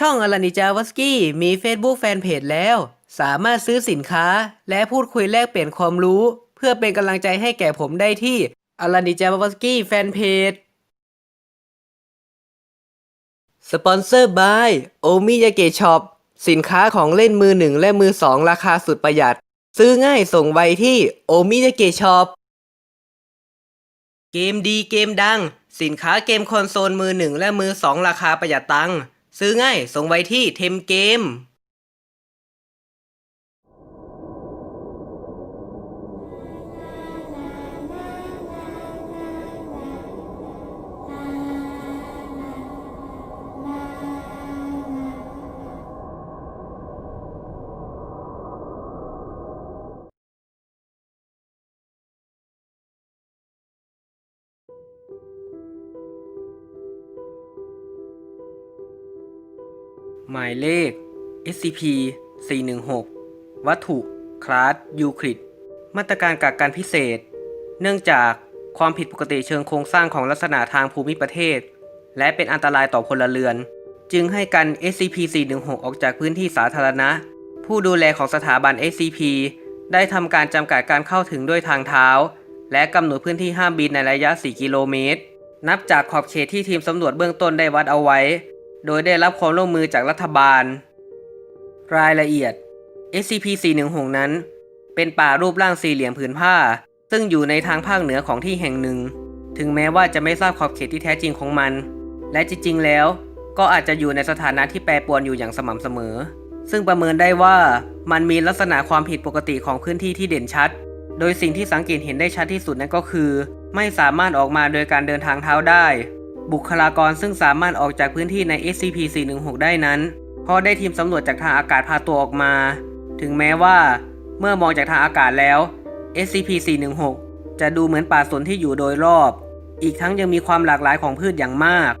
ช่องอลานิจาวสกี้มี Facebook แฟนเพจแล้ว สามารถซื้อสินค้า และพูดคุยแลกเปลี่ยนความรู้ เพื่อเป็นกำลังใจให้แก่ผมได้ที่อลานิจาวสกี้แฟนเพจสปอนเซอร์บายโอมิยาเกะช็อปสินค้าของเล่นมือหนึ่งและมือสองราคาสุดประหยัด ซื้อง่ายส่งไวที่โอมิยาเกะช็อปเกมดีเกมดัง สินค้าเกมคอนโซลมือหนึ่งและมือสองราคาประหยัดตังค์ ซื้อง่าย ส่งไวที่เทมเกม หมายเลข SCP 416 วัตถุ คลาสยูคลิด มาตรการกักกันพิเศษ เนื่องจากความผิดปกติเชิงโครงสร้างของลักษณะทางภูมิประเทศ และเป็นอันตรายต่อพลเรือน จึงให้กัน SCP 416 ออกจากพื้นที่สาธารณะ ผู้ดูแลของสถาบัน SCP ได้ทำการจำกัดการเข้าถึงด้วยทางเท้า และกำหนดพื้นที่ห้ามบินในระยะ 4 กิโลเมตร นับจากขอบเขตที่ทีมสำรวจเบื้องต้นได้วัดเอาไว้ โดยได้รับความร่วมมือจากรัฐบาล รายละเอียด SCP-416 นั้น เป็นป่ารูปร่างสี่เหลี่ยมผืนผ้า ซึ่งอยู่ในทางภาคเหนือของที่แห่งหนึ่ง ถึงแม้ว่าจะไม่ทราบขอบเขตที่แท้จริงของมัน และจริงๆแล้วก็อาจจะอยู่ในสถานะที่แปรปรวนอยู่อย่างสม่ำเสมอ ซึ่งประเมินได้ว่ามันมีลักษณะความผิดปกติของพื้นที่ที่เด่นชัด โดยสิ่งที่สังเกตเห็นได้ชัดที่สุดนั่นก็คือ ไม่สามารถออกมาโดยการเดินทางเท้าได้ บุคลากรซึ่งสามารถออกจากพื้นที่ใน SCP-416 ได้นั้น เพราะได้ทีมสำรวจจากทางอากาศพาตัวออกมา ถึงแม้ว่าเมื่อมองจากทางอากาศแล้ว SCP-416 จะดูเหมือนป่าสนที่อยู่โดยรอบ อีกทั้งยังมีความหลากหลายของพืชอย่างมาก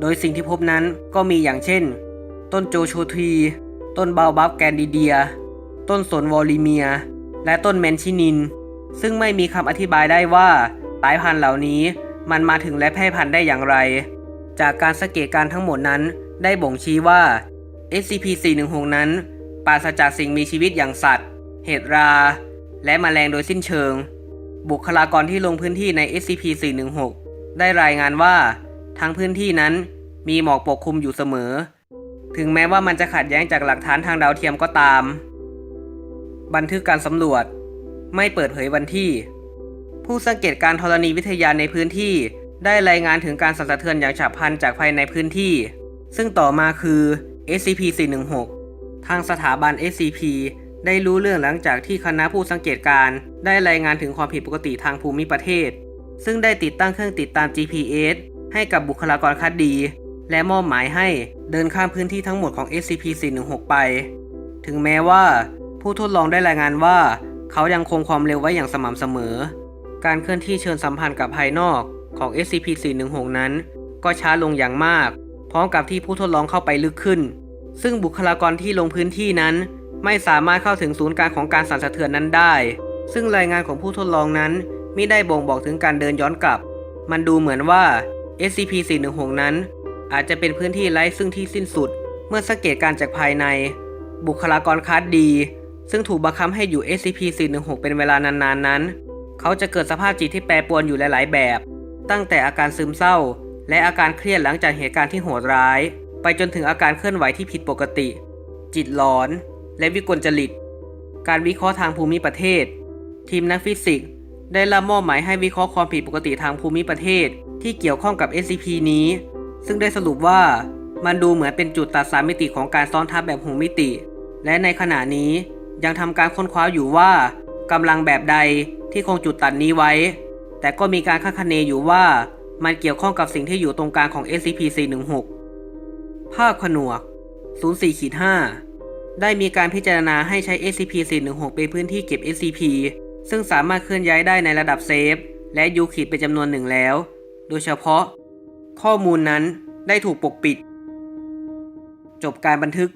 โดยสิ่งที่พบนั้นก็มีอย่างเช่น ต้นโจโชที ต้นเบาบับแกนดิเดีย ต้นสนวอลิเมีย และต้นแมนชินิน ซึ่งไม่มีคำอธิบายได้ว่าสายพันธุ์เหล่านี้ มันมาถึงและแพร่พันธุ์ได้อย่างไร จากการสังเกตการทั้งหมดนั้นได้บ่งชี้ว่า SCP-416 นั้น ปราศจากสิ่งมีชีวิตอย่างสัตว์ เห็ดรา และแมลงโดยสิ้นเชิง บุคลากรที่ลงพื้นที่ใน SCP-416 ได้รายงานว่า ทั้งพื้นที่นั้นมีหมอกปกคลุมอยู่เสมอ ถึงแม้ว่ามันจะขัดแย้งจากหลักฐานทางดาวเทียมก็ตาม บันทึกการสำรวจ ไม่เปิดเผยวันที่ ผู้สังเกตการธรณีวิทยาในพื้นที่ ได้รายงานถึงการสั่นสะเทือนอย่างฉับพลันจากภายในพื้นที่ ซึ่งต่อมาคือ SCP-416 ทางสถาบัน SCP ได้รู้เรื่องหลังจากที่คณะผู้สังเกตการ์ได้รายงานถึงความผิดปกติทางภูมิประเทศ ซึ่งได้ติดตั้งเครื่องติดตาม GPS ให้กับบุคลากรคัดดี และมอบหมายให้เดินข้ามพื้นที่ทั้งหมดของ SCP-416 ไป ถึงแม้ว่า ผู้ทดลองได้รายงานว่า เขายังคงความเร็วไว้อย่างสม่ำเสมอ การเคลื่อนที่เชิญสัมพันธ์กับภายนอกของ SCP-416 นั้น ก็ช้าลงอย่างมาก พร้อมกับที่ผู้ทดลองเข้าไปลึกขึ้น ซึ่งบุคลากรที่ลงพื้นที่นั้น ไม่สามารถเข้าถึงศูนย์กลางของการสั่นสะเทือนนั้นได้ ซึ่งรายงานของผู้ทดลองนั้นไม่ได้บ่งบอกถึงการเดินย้อนกลับ มันดูเหมือนว่า SCP-416 นั้น อาจจะเป็นพื้นที่ไร้ซึ่งที่สิ้นสุด เมื่อสังเกตการจากภายใน บุคลากรคัดดี ซึ่งถูกบังคับให้อยู่ SCP-416 เป็นเวลานานๆนั้น เขาจะเกิดสภาพจิตที่แปรปรวนอยู่หลาย ๆ แบบ ตั้งแต่อาการซึมเศร้า และอาการเครียดหลังจากเหตุการณ์ที่โหดร้าย ไปจนถึงอาการเคลื่อนไหวที่ผิดปกติ จิตหลอน และวิกลจริต การวิเคราะห์ทางภูมิประเทศ ทีมนักฟิสิกส์ได้รับมอบหมายให้วิเคราะห์ความผิดปกติทางภูมิประเทศ ที่เกี่ยวข้องกับ SCP นี้ ซึ่งได้สรุปว่ามันดูเหมือนเป็นจุดตัดสามมิติของการซ้อนทับแบบหูมิติ และในขณะนี้ยังทำการค้นคว้าอยู่ว่ากำลังแบบใด ที่คงจุดตัดนี้ไว้ แต่ก็มีการคาดคะเนอยู่ว่ามันเกี่ยวข้องกับสิ่งที่อยู่ตรงกลางของ SCP-416 ภาคผนวก 04-5 ได้มีการพิจารณาให้ใช้ SCP-416 เป็นพื้นที่เก็บ SCP ซึ่งสามารถเคลื่อนย้ายได้ในระดับเซฟ และยูคิดเป็นจำนวนหนึ่งแล้ว โดยเฉพาะ ข้อมูลนั้นได้ถูกปกปิด จบการบันทึก